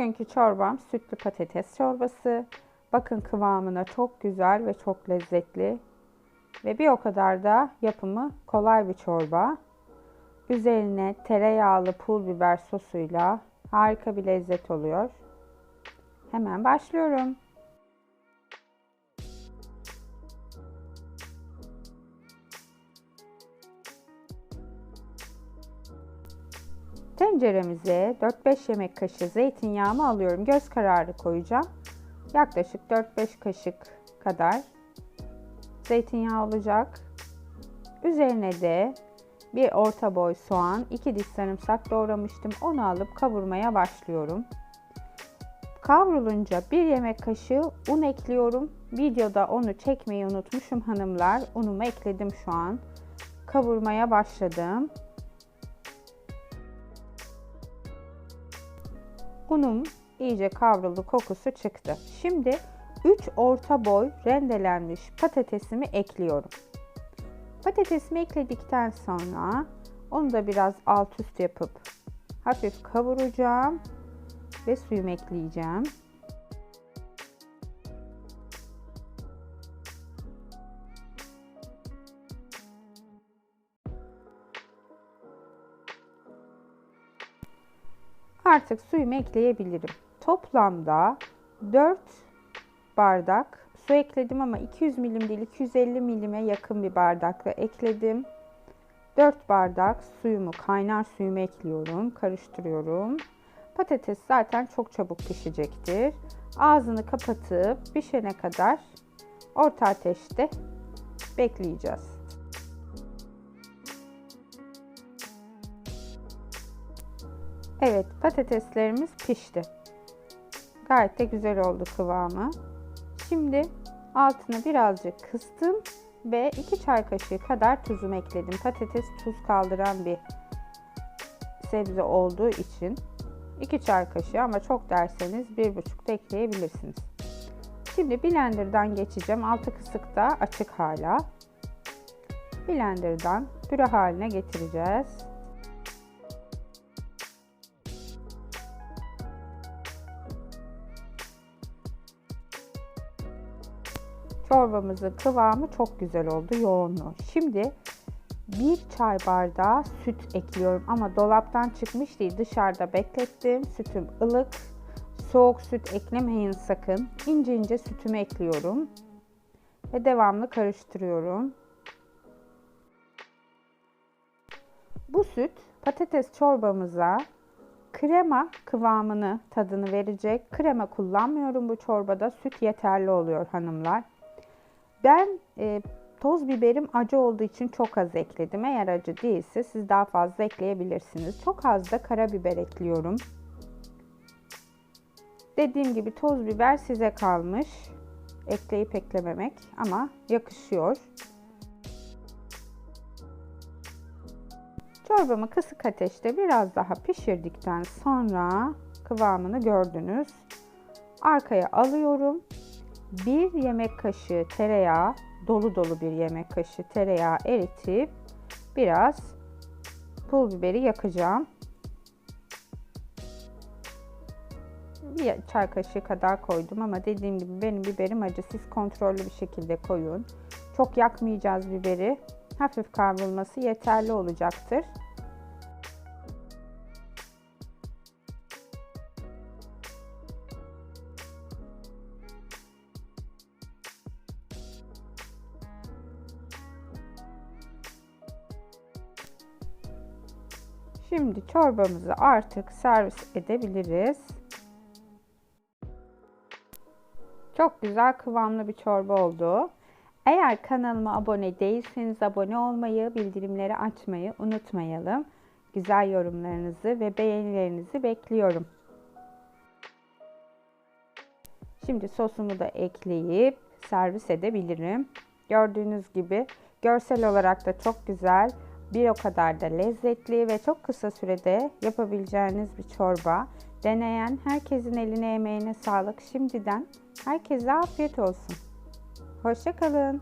Bugünkü çorbam sütlü patates çorbası. Bakın kıvamına çok güzel ve çok lezzetli. Ve bir o kadar da yapımı kolay bir çorba. Üzerine tereyağlı pul biber sosuyla harika bir lezzet oluyor. Hemen başlıyorum. Tenceremize 4-5 yemek kaşığı zeytinyağımı alıyorum. Göz kararı koyacağım. Yaklaşık 4-5 kaşık kadar zeytinyağı olacak. Üzerine de bir orta boy soğan, 2 diş sarımsak doğramıştım. Onu alıp kavurmaya başlıyorum. Kavrulunca 1 yemek kaşığı un ekliyorum. Videoda onu çekmeyi unutmuşum hanımlar. Unumu ekledim şu an. Kavurmaya başladım. Unum iyice kavruldu, kokusu çıktı. Şimdi 3 orta boy rendelenmiş patatesimi ekliyorum. Patatesimi ekledikten sonra onu da biraz alt üst yapıp hafif kavuracağım ve suyumu ekleyeceğim. Artık suyumu ekleyebilirim. Toplamda 4 bardak su ekledim ama 200 milim değil 250 milime yakın bir bardakla ekledim. 4 bardak suyumu, kaynar suyumu ekliyorum. Karıştırıyorum. Patates zaten çok çabuk pişecektir. Ağzını kapatıp pişene kadar orta ateşte bekleyeceğiz. Evet patateslerimiz pişti. Gayet de güzel oldu kıvamı. Şimdi altını birazcık kıstım ve 2 çay kaşığı kadar tuzumu ekledim. Patates tuz kaldıran bir sebze olduğu için 2 çay kaşığı ama çok derseniz 1,5 da ekleyebilirsiniz. Şimdi blenderdan geçeceğim. Altı kısık da açık hala. Blenderdan püre haline getireceğiz. Çorbamızın kıvamı çok güzel oldu, yoğunluğu. Şimdi bir çay bardağı süt ekliyorum ama dolaptan çıkmış değil dışarıda beklettim. Sütüm ılık. Soğuk süt eklemeyin sakın. İnce ince sütümü ekliyorum. Ve devamlı karıştırıyorum. Bu süt patates çorbamıza krema kıvamını, tadını verecek. Krema kullanmıyorum bu çorbada. Süt yeterli oluyor hanımlar. Ben e, toz biberim acı olduğu için çok az ekledim. Eğer acı değilse siz daha fazla ekleyebilirsiniz. Çok az da karabiber ekliyorum. Dediğim gibi toz biber size kalmış. Ekleyip eklememek ama yakışıyor. Çorbamı kısık ateşte biraz daha pişirdikten sonra kıvamını gördünüz. Arkaya alıyorum. 1 yemek kaşığı tereyağı, dolu dolu bir yemek kaşığı tereyağı eritip biraz pul biberi yakacağım. Bir çay kaşığı kadar koydum ama dediğim gibi benim biberim acı. Siz kontrollü bir şekilde koyun. Çok yakmayacağız biberi. Hafif kavrulması yeterli olacaktır. Şimdi çorbamızı artık servis edebiliriz. Çok güzel kıvamlı bir çorba oldu. Eğer kanalıma abone değilseniz abone olmayı, bildirimleri açmayı unutmayalım. Güzel yorumlarınızı ve beğenilerinizi bekliyorum. Şimdi sosumu da ekleyip servis edebilirim. Gördüğünüz gibi görsel olarak da çok güzel bir o kadar da lezzetli ve çok kısa sürede yapabileceğiniz bir çorba. Deneyen herkesin eline emeğine sağlık şimdiden. Herkese afiyet olsun. Hoşçakalın.